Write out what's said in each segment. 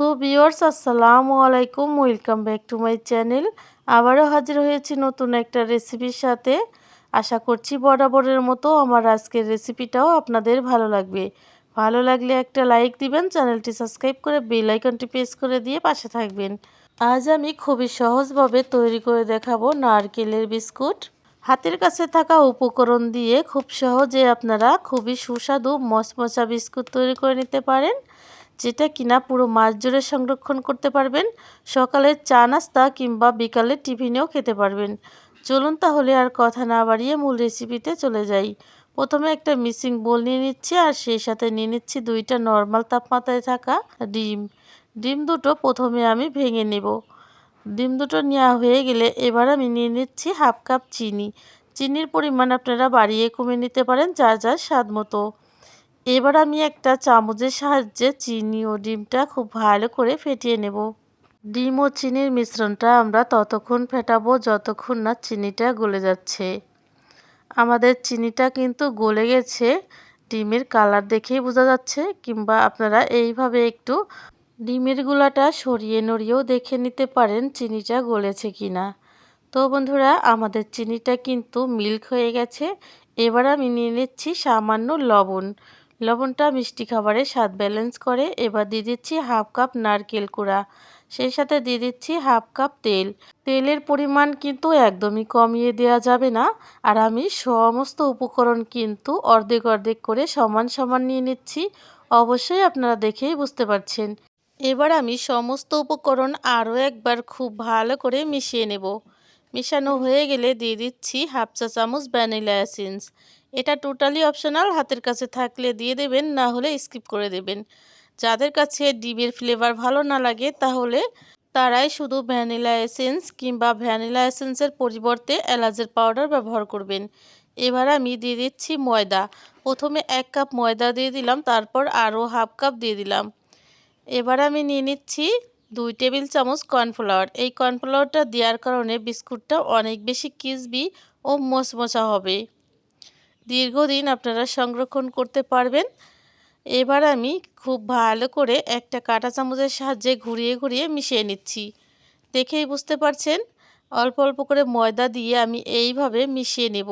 So viewers আসসালামু আলাইকুম। Welcome back to my channel আবারও হাজির হয়েছি নতুন একটা রেসিপির সাথে। আশা করছি বরাবরের মতো আমার আজকের রেসিপিটাও আপনাদের ভালো লাগবে। ভালো লাগলে একটা লাইক দিবেন, চ্যানেলটি সাবস্ক্রাইব করে বেল আইকনটি প্রেস করে দিয়ে পাশে থাকবেন। আজ আমি খুবই সহজভাবে তৈরি করে দেখাবো নারকেলের বিস্কুট। হাতের কাছে থাকা উপকরণ দিয়ে খুব সহজে আপনারা খুবই সুস্বাদু মচমচা বিস্কুট তৈরি করে নিতে পারেন। যেটা কিনা পুরো মাস জুড়ে সংরক্ষণ করতে পারবেন। সকালের চা, নাস্তা কিংবা বিকালে টিফিনেও খেতে পারবেন। চলুন তাহলে আর কথা না বাড়িয়ে মূল রেসিপিতে চলে যাই। প্রথমে একটা মিক্সিং বোল নিয়ে নিচ্ছি আর সেই সাথে নিয়ে নিচ্ছি দুইটা নর্মাল তাপমাত্রায় থাকা ডিম। ডিম দুটো প্রথমে আমি ভেঙে নেব। ডিম দুটো নেওয়া হয়ে গেলে এবার আমি নিয়ে নিচ্ছি হাফ কাপ চিনি। চিনির পরিমাণ আপনারা বাড়িয়ে কমে নিতে পারেন যার যার স্বাদ মতো। এবার আমি একটা চামচের সাহায্যে চিনি ও ডিমটা খুব ভালো করে ফেটিয়ে নেব। ডিম ও চিনির মিশ্রণটা আমরা ততক্ষণ ফেটাবো যতক্ষণ না চিনিটা গলে যাচ্ছে। আমাদের চিনিটা কিন্তু গলে গেছে। ডিমের কালার দেখেই বোঝা যাচ্ছে, কিংবা আপনারা এইভাবে একটু ডিমের গুলাটা সরিয়ে নড়িয়েও দেখে নিতে পারেন চিনিটা গলেছে কি না তো বন্ধুরা, আমাদের চিনিটা কিন্তু মিল্ক হয়ে গেছে। এবার আমি নিয়ে নিচ্ছি সামান্য লবণ। লবণটা মিষ্টি খাবারের স্বাদ ব্যালেন্স করে। এবার দিয়ে দিচ্ছি হাফ কাপ নারকেল কুড়া। সেই সাথে দিয়ে দিচ্ছি হাফ কাপ তেল। তেলের পরিমাণ কিন্তু একদমই কমিয়ে দেওয়া যাবে না। আর আমি সমস্ত উপকরণ কিন্তু অর্ধেক অর্ধেক করে সমান সমান নিয়ে নিচ্ছি। অবশ্যই আপনারা দেখেই বুঝতে পারছেন। এবার আমি সমস্ত উপকরণ আরও একবার খুব ভালো করে মিশিয়ে নেব। মিশানো হয়ে গেলে দিয়ে দিচ্ছি হাফ চা চামচ ভ্যানিলা এসেন্স। এটা টোটালি অপশনাল হাতের কাছে থাকলে দিয়ে দেবেন, না হলে স্কিপ করে দেবেন। যাদের কাছে ডিমের ফ্লেভার ভালো না লাগে, তাহলে তারাই শুধু ভ্যানিলা এসেন্স কিংবা ভ্যানিলা এসেন্সের পরিবর্তে এলাচের পাউডার ব্যবহার করবেন। এবার আমি দিয়ে দিচ্ছি ময়দা। প্রথমে এক কাপ ময়দা দিয়ে দিলাম, তারপর আরও হাফ কাপ দিয়ে দিলাম। এবার আমি নিয়ে নিচ্ছি দুই টেবিল চামচ কর্নফ্লাওয়ার এই কর্নফ্লাওয়ারটা দেওয়ার কারণে বিস্কুটটা অনেক বেশি কিসবি ও মচমচা হবে। দীর্ঘদিন আপনারা সংরক্ষণ করতে পারবেন। এবার আমি খুব ভালো করে একটা কাঁটা চামচের সাহায্যে ঘুরিয়ে ঘুরিয়ে মিশিয়ে নিচ্ছি। দেখেই বুঝতে পারছেন, অল্প অল্প করে ময়দা দিয়ে আমি এইভাবে মিশিয়ে নেব।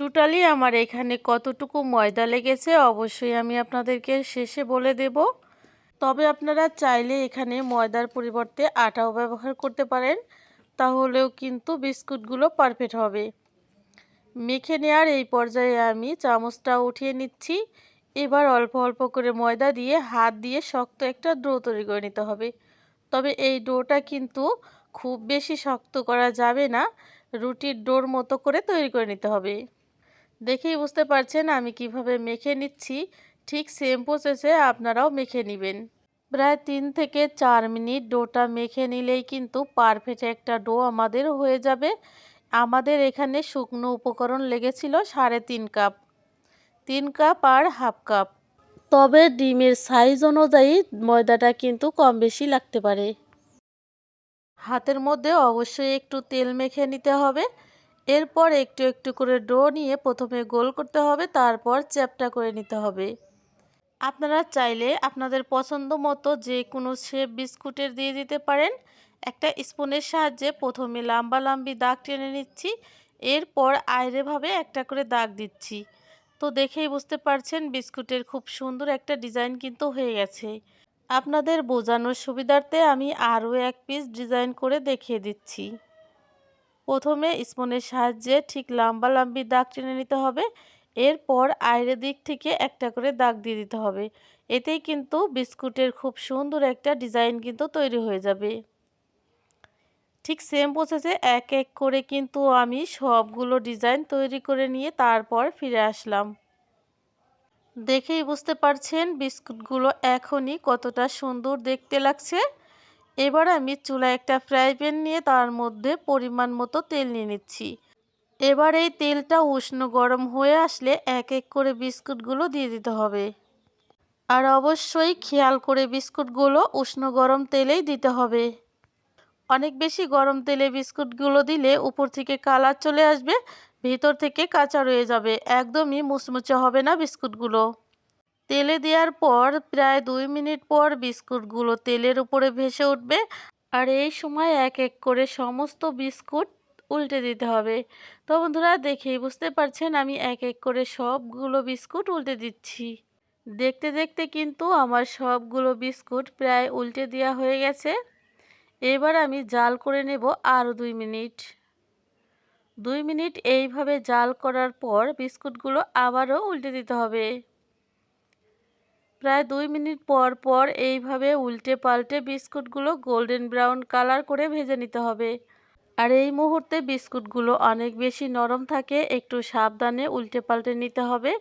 টোটালি আমার এখানে কতটুকু ময়দা লেগেছে অবশ্যই আমি আপনাদেরকে শেষে বলে দেব। তবে আপনারা চাইলে এখানে ময়দার পরিবর্তে আটাও ব্যবহার করতে পারেন, তাহলেও কিন্তু বিস্কুটগুলো পারফেক্ট হবে। মেখে নেওয়ার এই পর্যায়ে আমি চামচটা উঠিয়ে নিচ্ছি। এবার অল্প অল্প করে ময়দা দিয়ে হাত দিয়ে শক্ত একটা ডো তৈরি করে নিতে হবে। তবে এই ডোটা কিন্তু খুব বেশি শক্ত করা যাবে না, রুটির ডোর মতো করে তৈরি করে নিতে হবে। দেখেই বুঝতে পারছেন আমি কীভাবে মেখে নিচ্ছি। ঠিক সেম প্রসেসে আপনারাও মেখে নেবেন। প্রায় তিন থেকে চার মিনিট ডোটা মেখে নিলেই কিন্তু পারফেক্ট একটা ডো আমাদের হয়ে যাবে। আমাদের এখানে শুকনো উপকরণ লেগেছিল সাড়ে তিন কাপ তিন কাপ আর হাফ কাপ। তবে ডিমের সাইজ অনুযায়ী ময়দাটা কিন্তু কম বেশি লাগতে পারে। হাতের মধ্যে অবশ্যই একটু তেল মেখে নিতে হবে। এরপর একটু একটু করে ডো নিয়ে প্রথমে গোল করতে হবে, তারপর চ্যাপটা করে নিতে হবে। আপনারা চাইলে আপনাদের পছন্দ মতো যে কোনো শেপ বিস্কুটের দিয়ে দিতে পারেন। একটা স্পুনের সাহায্যে প্রথমে লাম্বা লাম্বি দাগ টেনে নিচ্ছি, এরপর আয়রেভাবে একটা করে দাগ দিচ্ছি। তো দেখেই বুঝতে পারছেন বিস্কুটের খুব সুন্দর একটা ডিজাইন কিন্তু হয়ে গেছে। আপনাদের বোঝানোর সুবিধার্থে আমি আরও এক পিস ডিজাইন করে দেখিয়ে দিচ্ছি। প্রথমে স্পুনের সাহায্যে ঠিক লম্বা লাম্বি দাগ টেনে নিতে হবে। এরপর আয়রের দিক থেকে একটা করে দাগ দিয়ে দিতে হবে। এতেই কিন্তু বিস্কুটের খুব সুন্দর একটা ডিজাইন কিন্তু তৈরি হয়ে যাবে। ঠিক সেম প্রসেসে এক এক করে কিন্তু আমি সবগুলো ডিজাইন তৈরি করে নিয়ে তারপর ফিরে আসলাম। দেখেই বুঝতে পারছেন বিস্কুটগুলো এখনই কতটা সুন্দর দেখতে লাগছে। এবার আমি চুলায় একটা ফ্রাই প্যান নিয়ে তার মধ্যে পরিমাণ মতো তেল নিয়ে নিচ্ছি। এবার এই তেলটা উষ্ণ গরম হয়ে আসলে এক এক করে বিস্কুটগুলো দিয়ে দিতে হবে। আর অবশ্যই খেয়াল করে বিস্কুটগুলো উষ্ণ গরম তেলেই দিতে হবে। অনেক বেশি গরম তেলে বিস্কুটগুলো দিলে উপর থেকে কালার চলে আসবে, ভিতর থেকে কাঁচা রয়ে যাবে, একদমই মুচমুচে হবে না বিস্কুটগুলো। তেলে দেওয়ার পর প্রায় দুই মিনিট পর বিস্কুটগুলো তেলের উপরে ভেসে উঠবে। আর এই সময় এক এক করে সমস্ত বিস্কুট উল্টে দিতে হবে। তো বন্ধুরা দেখেই বুঝতে পারছেন আমি এক এক করে সবগুলো বিস্কুট উল্টে দিচ্ছি। দেখতে দেখতে কিন্তু আমার সবগুলো বিস্কুট প্রায় উল্টে দেওয়া হয়ে গেছে। এবার আমি জাল করে নেব আরও দুই মিনিট। দুই মিনিট এইভাবে জাল করার পর বিস্কুটগুলো আবারও উল্টে দিতে হবে। প্রায় দুই মিনিট পর পর এইভাবে উল্টে পাল্টে বিস্কুটগুলো গোল্ডেন ব্রাউন কালার করে ভেজে নিতে হবে। আর এই মুহূর্তে বিস্কুটগুলো অনেক বেশি নরম থাকে, একটু সাবধানে উল্টে পাল্টে নিতে হবে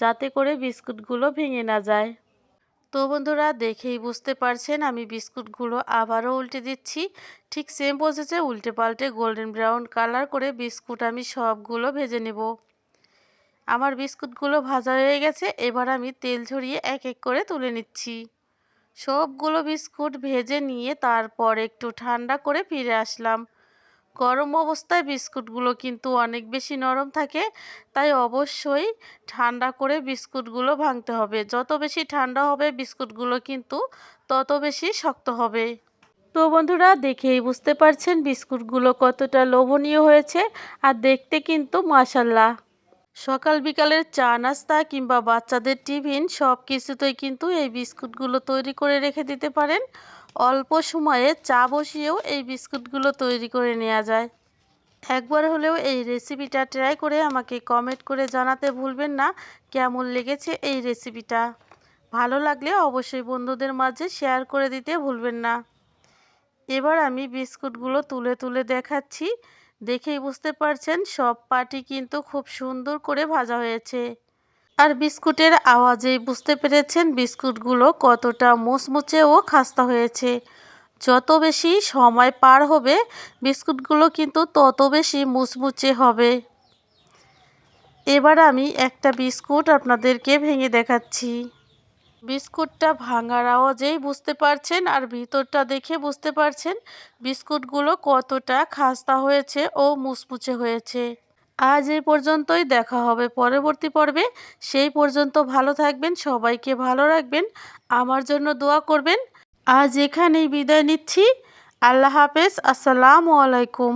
যাতে করে বিস্কুটগুলো ভেঙে না যায়। তো বন্ধুরা, দেখেই বুঝতে পারছেন, আমি বিস্কুটগুলো আবারও উল্টে দিচ্ছি। ঠিক সেম প্রসেসে উল্টে পাল্টে গোল্ডেন ব্রাউন কালার করে বিস্কুট আমি সবগুলো ভেজে নেব। আমার বিস্কুটগুলো ভাজা হয়ে গেছে, এবার আমি তেল ঝরিয়ে এক এক করে তুলে নিচ্ছি। সবগুলো বিস্কুট ভেজে নিয়ে তারপর একটু ঠান্ডা করে ফিরে আসলাম। গরম অবস্থায় বিস্কুটগুলো কিন্তু অনেক বেশি নরম থাকে, তাই অবশ্যই ঠান্ডা করে বিস্কুটগুলো ভাঙতে হবে। যত বেশি ঠান্ডা হবে বিস্কুটগুলো কিন্তু তত বেশি শক্ত হবে। তো বন্ধুরা, দেখেই বুঝতে পারছেন বিস্কুটগুলো কতটা লোভনীয় হয়েছে আর দেখতে কিন্তু মাসাল্লাহ সকাল বিকালের চা, নাস্তা কিংবা বাচ্চাদের টিফিন সব কিছুতেই কিন্তু এই বিস্কুটগুলো তৈরি করে রেখে দিতে পারেন। অল্প সময়ে চা বসিয়েও এই বিস্কুটগুলো তৈরি করে নেওয়া যায়। একবার হলেও এই রেসিপিটা ট্রাই করে আমাকে কমেন্ট করে জানাতে ভুলবেন না, কেমন লেগেছে এই রেসিপিটা? ভালো লাগলে অবশ্যই বন্ধুদের মাঝে শেয়ার করে দিতে ভুলবেন না। এবার আমি বিস্কুটগুলো তুলে তুলে দেখাচ্ছি। দেখেই বুঝতে পারছেন, সব পাটি কিন্তু খুব সুন্দর করে ভাজা হয়েছে। আর বিস্কুটের আওয়াজেই বুঝতে পেরেছেন বিস্কুটগুলো কতটা মুচমুচে ও খাস্তা হয়েছে। যত বেশি সময় পার হবে, বিস্কুটগুলো কিন্তু তত বেশি মুচমুচে হবে। এবার আমি একটা বিস্কুট আপনাদেরকে ভেঙে দেখাচ্ছি। বিস্কুটটা ভাঙার আওয়াজেই বুঝতে পারছেন আর ভিতরটা দেখে বুঝতে পারছেন বিস্কুটগুলো কতটা খাস্তা হয়েছে ও মুচমুচে হয়েছে। আজ এই পর্যন্তই দেখা হবে পরবর্তী পর্বে। সেই পর্যন্ত ভালো থাকবেন, সবাইকে ভালো রাখবেন, আমার জন্য দোয়া করবেন। আজ এখানেই বিদায় নিচ্ছি। আল্লাহ হাফেজ, আসসালামু আলাইকুম।